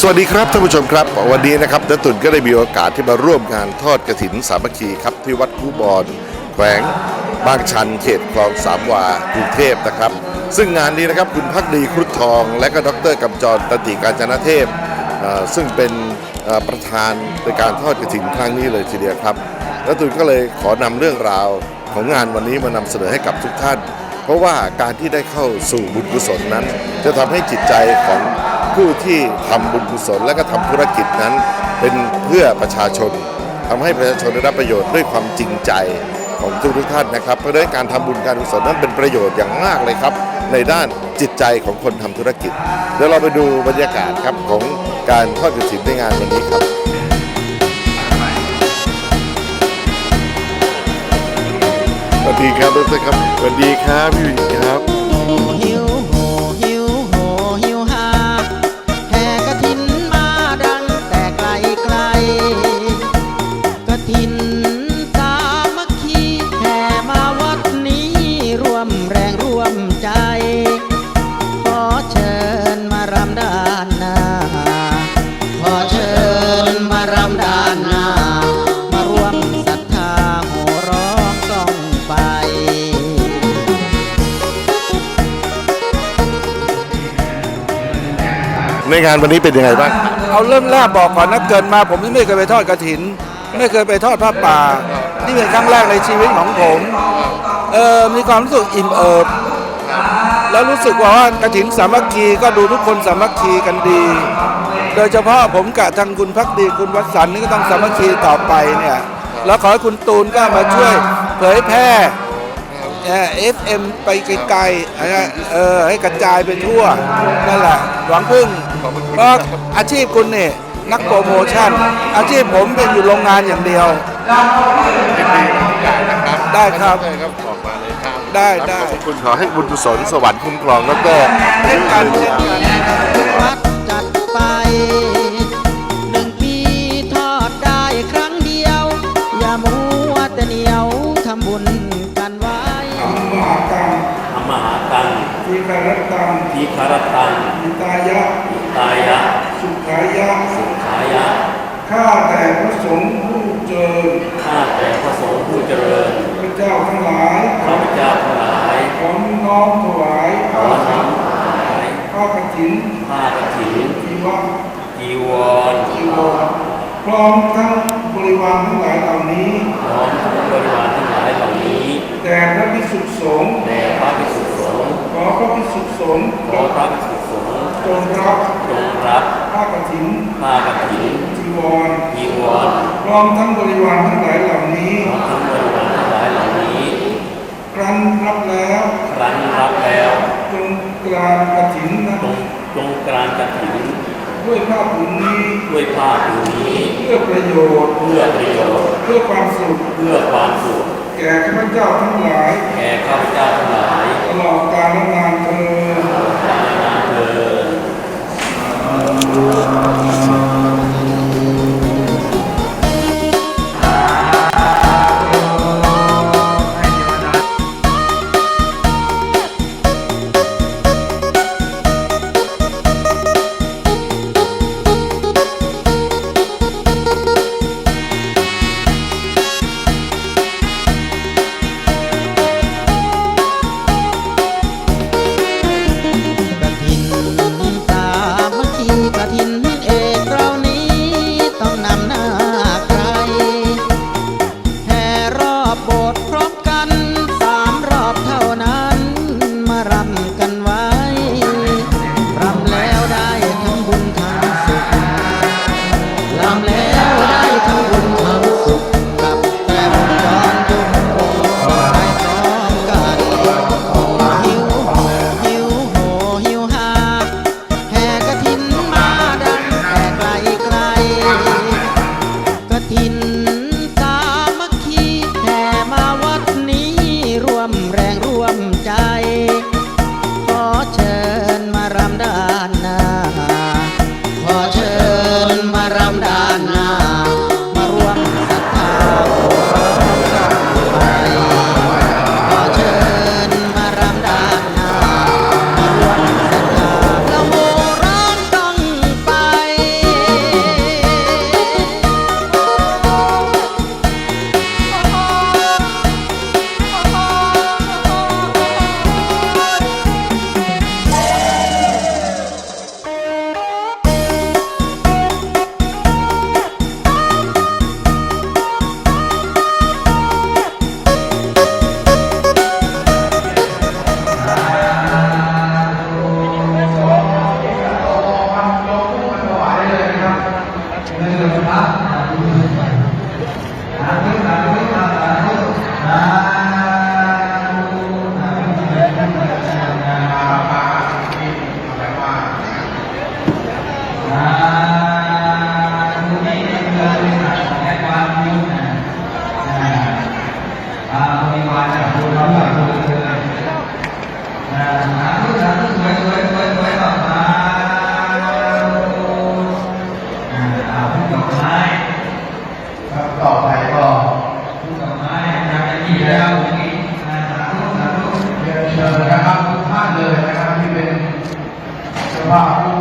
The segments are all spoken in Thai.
สวัสดีครับท่านผู้ชมครับ วันนี้นะครับนัตุนก็ได้มีโอกาสที่มาร่วมงานทอดกระถินสามัคคีครับที่วัดคูบอนแขวงบางชันเขตคลองสามวากรุงเทพนะครับ ซึ่งงานนี้นะครับคุณพักดีครุฑทอง และก็ดรกำจรตนติการจนเทพ ซึ่งเป็นประธานในการทอดกระถินครั้งนี้เลยทีเดียวครับนัตุนก็เลยขอนำเรื่องราวของงานวันนี้มานำเสนอให้กับทุกท่าน เพราะว่าการที่ได้เข้าสู่บุญกุศลนั้น จะทำให้จิตใจของ ผู้ที่ทำบุญกุศลและก็ทำธุรกิจนั้น เป็นเพื่อประชาชนทำให้ประชาชนได้รับประโยชน์ด้วยความจริงใจของทุกทุกท่านนะครับเพราะฉะนั้นการทำบุญการกุศลนั้นเป็นประโยชน์อย่างมากเลยครับ ในด้านจิตใจของคนทำธุรกิจ เดี๋ยวเราไปดูบรรยากาศครับของการทอดกระถิ่นในงานวันนี้ครับสวัสดีครับทุกท่านครับสวัสดีครับพี่หญิงครับ ในงานวันนี้เป็นยังไงบ้าง เอาเริ่มแรกบอกก่อนนะเกิดมาผมไม่เคยไปทอดกระถิน ไม่เคยไปทอดผ้าป่า นี่เป็นครั้งแรกในชีวิตของผมเออมีความรู้สึกอิ่มเอิบ แล้วรู้สึกว่ากระถินสามัคคีก็ดูทุกคนสามัคคีกันดี โดยเฉพาะผมกับทางคุณพักดีคุณวัดสันนี่ก็ต้องสามัคคีต่อไปเนี่ยแล้วขอให้คุณตูนก็มาช่วยเผยแพร่ เอฟเอ็มไปไกลๆนะฮะเออให้กระจายไปทั่วนั่นแหละหวังพึ่งเพราะอาชีพคุณเนี่ยนักโปรโมชั่น อาชีพผมเป็นอยู่โรงงานอย่างเดียว ได้ครับครับบอกมาเลยครับได้ได้ขอบคุณขอให้บุญกุศลสวรรค์คุ้มครองแล้วก็เช่นกันเช่นกัน ตังทีคารตังอิตายะอิตายะ สุขายะ สุขายะ ข้าแต่พระสงฆ์ผู้เจริญ ข้าแต่พระสงฆ์ผู้เจริญพระเจ้าทั้งหลายข้าพเจ้าทั้งหลาย ขอน้อมถวายขอน้อมถวายข้ากฐินผ้ากฐินทีวะจีวรจีวรพร้อมทั้งบริวารทั้งหลายเหล่านี้พร้อมทั้งบริวารทั้งหลายเหล่านี้ แต่พระภิกษุสงฆ์แด่พระภิกษุสงฆ์ข อพระภิกษุสงฆ์ขอพระภิกษุสงฆ์จงรับจงรับผ้ากฐินผ้ากฐินจีวรจีวรพร้อมทั้งบริวารทั้งหลายเหล่านี้พร้อมทั้งบริวารทั้งหลายเหล่านี้ ครั้นรับแล้วครั้นรับแล้ว จงกรานกฐินนะจงจงกรานกฐิน ด้วยผ้าผืนนี้ด้วยผ้าผืนนี้เพื่อประโยชน์เพื่อประโยชน์เพื่อความสุขเพื่อความสุขแก่ข้าพเจ้าทั้งหลายแก่ข้าพเจ้าทั้งหลายตลอดกาลและนานเทอญกาลนานเถิดก นะครับที่แล้วนี้เรียนเชิญนะครับทุกท่านเลยนะครับที่เป็นเจ้าภาพผู้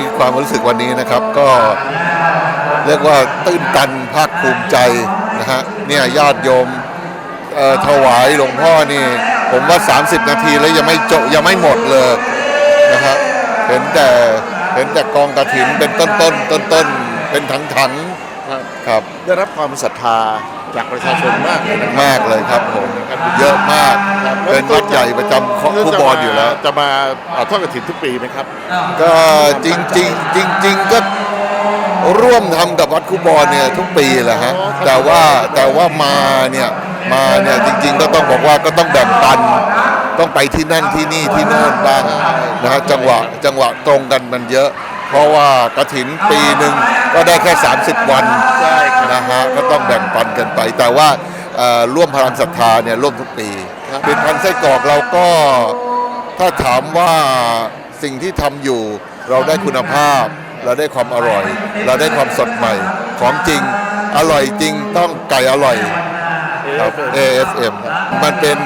นี่ความรู้สึกวันนี้นะครับก็เรียกว่าตื้นตันภาคภูมิใจนะฮะเนี่ยญาติโยมเอ่อถวายหลวงพ่อนี่ ผมว่า 30 นาทีแล้วยังไม่จบยังไม่หมดเลยนะฮะเห็นแต่เห็นแต่กองกระถินเป็นต้นต้นต้นต้นเป็นถังถัง ครับได้รับความศรัทธาจากประชาชนมากเลยนะครับมากเลยครับผมเยอะมากเป็นวัดใหญ่ประจำของคู่บอลอยู่แล้ว จะมาเอ่อทอดกระถินทุกปีไหมครับ ก็จริงจริงจริงจริงๆก็ร่วมทำกับวัดคูบอลเนี่ยทุกปีแหละฮะแต่ว่าแต่ว่ามาเนี่ยมาเนี่ยจริง ๆ ก็ต้องบอกว่าก็ต้องแบ่งปันต้องไปที่นั่นที่นี่ที่โน่นบ้างนะฮะจังหวะจังหวะตรงกันมันเยอะ เพราะว่ากระถินปีหนึ่งก็ได้แค่ 30 วันใช่ครับนะฮะก็ต้องแบ่งปันกันไป แต่ว่าเอ่อร่วมพลังศรัทธาเนี่ยร่วมทุกปีเป็นพันไส้กรอกเราก็ถ้าถามว่าสิ่งที่ทำอยู่เราได้คุณภาพ เราได้ความอร่อย เราได้ความสดใหม่ ของจริงอร่อยจริงต้องไก่อร่อยครับ AFM มันเป็น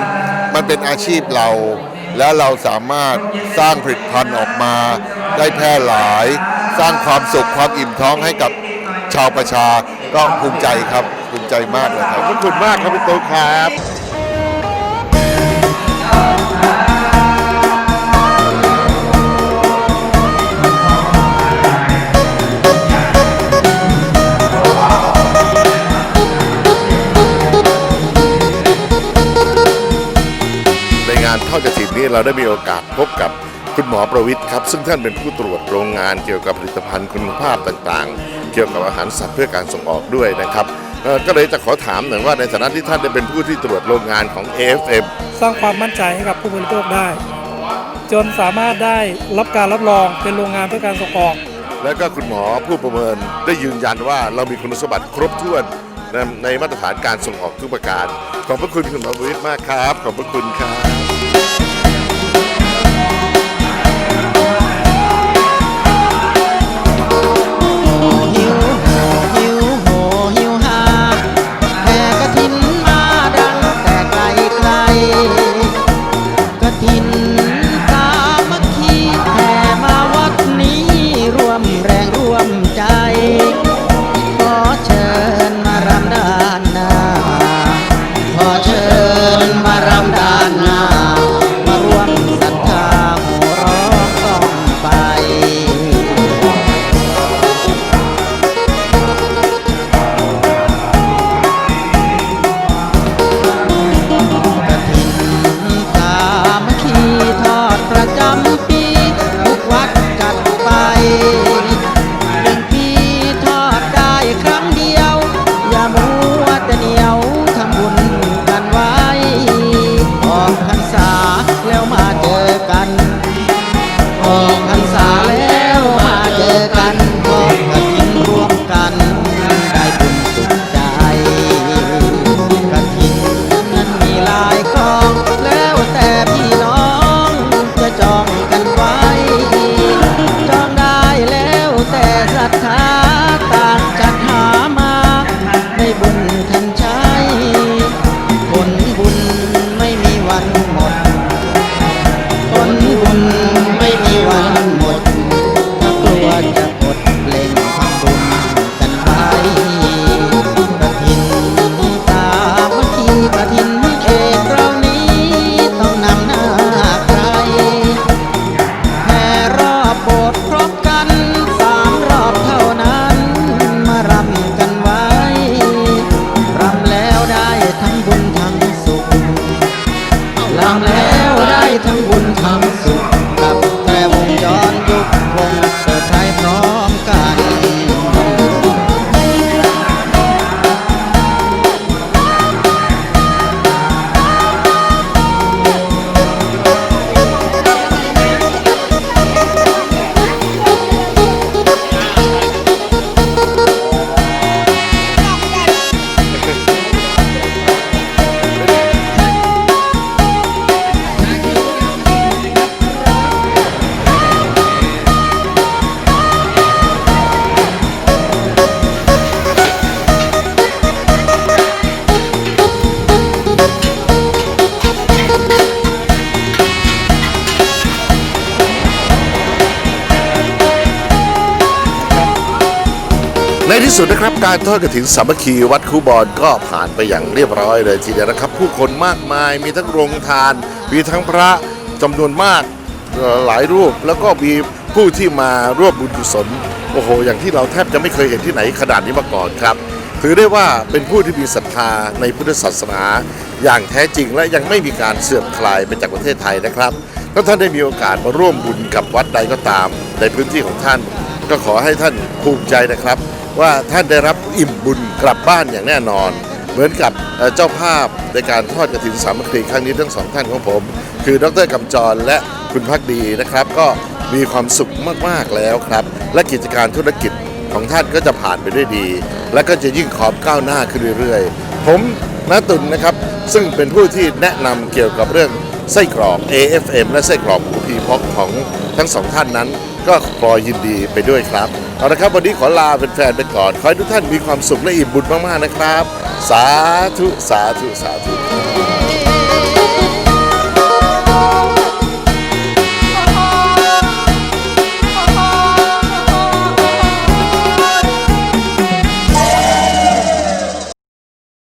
มันเป็นอาชีพเรา แล้วเราสามารถสร้างผลิตภัณฑ์ออกมา ได้แพร่หลาย สร้างความสุขความอิ่มท้องให้กับชาวประชาก็ภูมิใจครับภูมิใจมากเลยครับขอบคุณมากครับพี่ตุ๊กครับในงานทอดกระถินนี้เราได้มีโอกาสพบกับ คุณหมอประวิทย์ครับ ซึ่งท่านเป็นผู้ตรวจโรงงานเกี่ยวกับผลิตภัณฑ์คุณภาพต่างๆ เกี่ยวกับอาหารสัตว์เพื่อการส่งออกด้วยนะครับเอ่อก็เลยจะขอถามหน่อยว่าในฐานะที่ท่านได้เป็นผู้ที่ตรวจโรงงานของ AFM สร้างความมั่นใจให้กับผู้บริโภคได้ จนสามารถได้รับการรับรองเป็นโรงงานเพื่อการส่งออก แล้วก็คุณหมอผู้ประเมินได้ยืนยันว่าเรามีคุณสมบัติครบถ้วนในในมาตรฐานการส่งออกทุกประการ ขอบพระคุณคุณหมอประวิทย์มากครับ ขอบพระคุณครับ ในที่สุดนะครับการทอดกระถินสามัคคีวัดคูบอลก็ผ่านไปอย่างเรียบร้อยเลยทีเดียวนะครับ ผู้คนมากมายมีทั้งโรงทาน มีทั้งพระจำนวนมากหลายรูป แล้วก็มีผู้ที่มาร่วมบุญกุศลโอ้โห อย่างที่เราแทบจะไม่เคยเห็นที่ไหนขนาดนี้มาก่อนครับ ถือได้ว่าเป็นผู้ที่มีศรัทธาในพุทธศาสนา อย่างแท้จริงและยังไม่มีการเสื่อมคลายไปจากประเทศไทยนะครับถ้าท่านได้มีโอกาสมาร่วมบุญกับวัดใดก็ตาม ในพื้นที่ของท่าน ก็ขอให้ท่านภูมิใจนะครับ ว่าท่านได้รับอิ่มบุญกลับบ้านอย่างแน่นอน เหมือนกับเจ้าภาพในการทอดกระถินสามัคคีครั้งนี้ทั้งสองท่านของผม คือดรกำจรและคุณพักดีนะครับ ก็มีความสุขมากๆแล้วครับ และกิจการธุรกิจของท่านก็จะผ่านไปด้วยดี และก็จะยิ่งขอบก้าวหน้าขึ้นเรื่อยๆ ผมนาตุนนะครับ ซึ่งเป็นผู้ที่แนะนำเกี่ยวกับเรื่องไส้กรอก AFM และไส้กรอกหมูพีพอกของทั้งสองท่านนั้น ก็พลอยยินดีไปด้วยครับ เอาละครับวันนี้ขอลาเป็นแฟนๆไปก่อน ขอให้ทุกท่านมีความสุขและอิ่มบุญมากๆนะครับ สาธุ สาธุ สาธุ